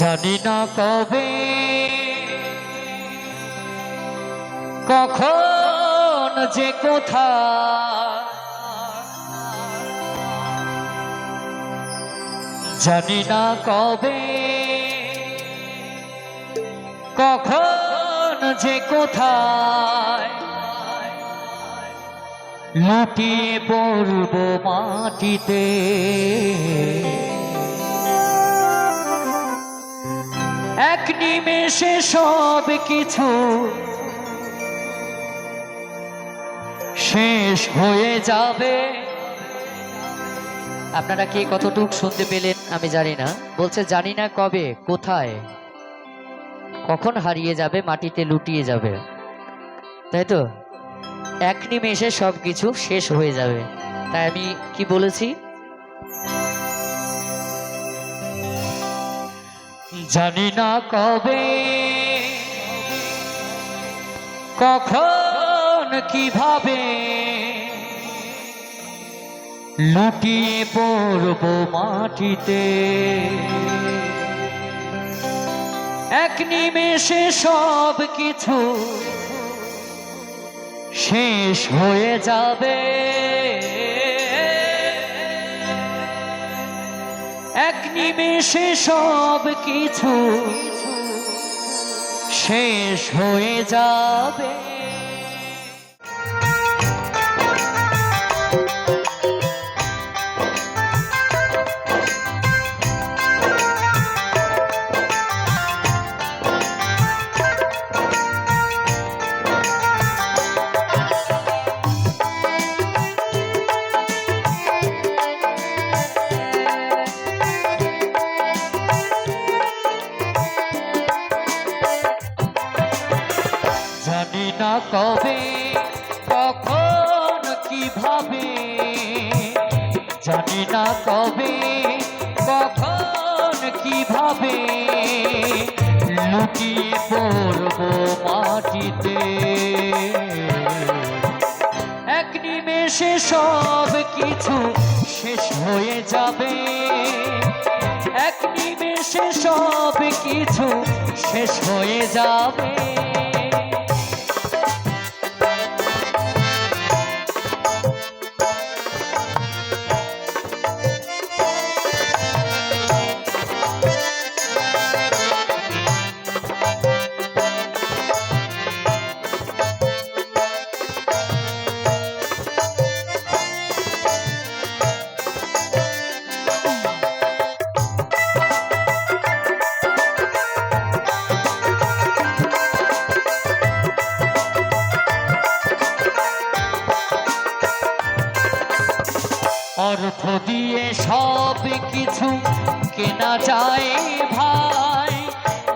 জানি না কবে, কখন যে কোথা জানি না কবে, কখন যে কোথায়। লুটিয়ে পড়ব মাটিতে। এক নিমেষে সব কিছু শেষ হয়ে যাবে। আপনারা কি কতটুক শুনতে পেলেন আমি জানি না। বলছে, জানি না কবে, কোথায়? কখন হারিয়ে যাবে, মাটিতে লুটিয়ে যাবে? তাই তো? এক নিমেষে সব কিছু শেষ হয়ে যাবে। তাই আমি কি বলেছি? জানি না কবে, কখন কীভাবে লুটিয়ে পড়ব মাটিতে। এক নিমেষে সব কিছু শেষ হয়ে যাবে। নিমেষে সব কিছু শেষ হয়ে যাবে। কবে কখন কীভাবে জানি না কবে কখন কীভাবে লুটিয়ে পড়ব মাটিতে। এক নিমেষে সব কিছু শেষ হয়ে যাবে। এক নিমেষে সব কিছু শেষ হয়ে যাবে। সব কিছু কেনা যায় ভাই।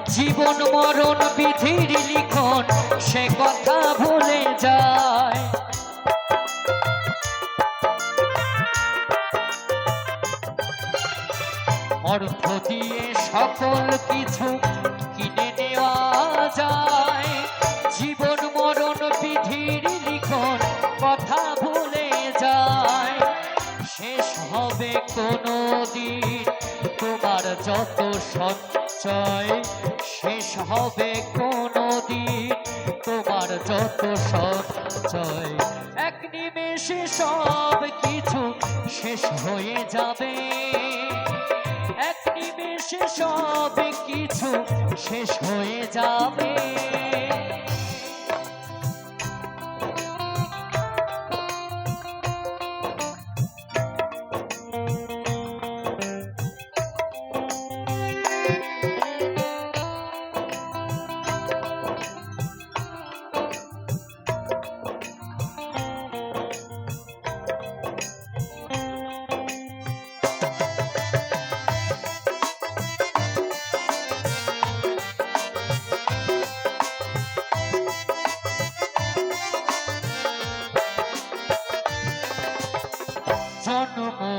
জীবন মরণ বিধির লিখন সে কথা ভুলে যায়। অর্থ দিয়ে সকল কিছু কিনে নেওয়া যায়। হবে কোনো দিন তোমার যত সঞ্চয় শেষ হবে কোনো দিন তোমার যত সঞ্চয়, এক নিমেষে সব কিছু শেষ হয়ে যাবে। এক নিমেষে সব কিছু শেষ হয়ে যাবে।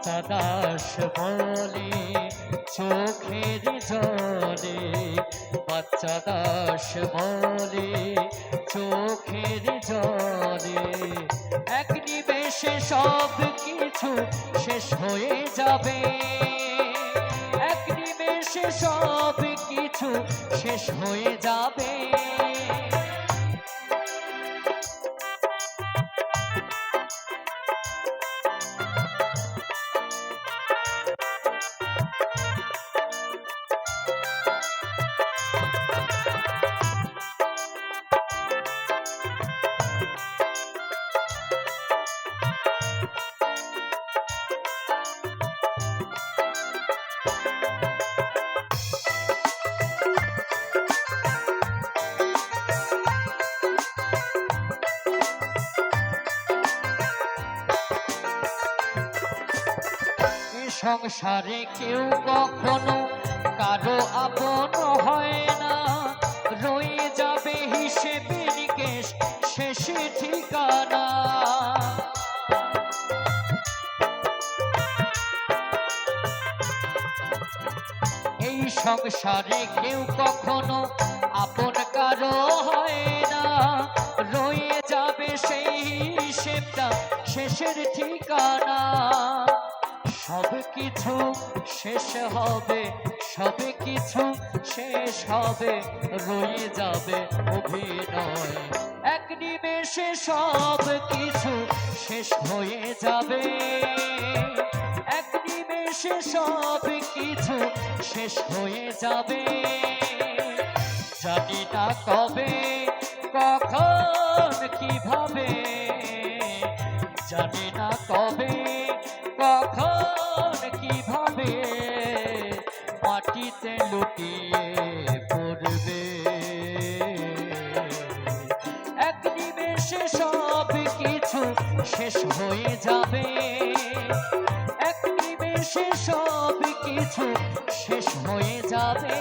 বাচ্চা দাস বলে চোখের জলে, বাচ্চা দাস বলে চোখের জলে। এক নিমেষে সব কিছু শেষ হয়ে যাবে। এক নিমেষে সব কিছু শেষ হয়ে যাবে। সংসারে কেউ কখনো কারও আপন হয় না। রয়ে যাবে হিসেবে নিকেশ শেষে ঠিকানা। এই সংসারে কেউ কখনো আপন কারও হয় না। রয়ে যাবে সেই হিসেবটা, শেষের ঠিকানা। সব কিছু শেষ হবে, সব কিছু শেষ হবে, রয়ে যাবে অভিনয়। এক নিমেষে সব কিছু শেষ হয়ে যাবে। এক নিমেষে সব কিছু শেষ হয়ে যাবে। জানি না কবে, কখন, কীভাবে? জানি না কবে কখন কীভাবে মাটিতে লুটিয়ে পড়বে? এক নিমেষে সব কিছু শেষ হয়ে যাবে। এক নিমেষে সব কিছু শেষ হয়ে যাবে।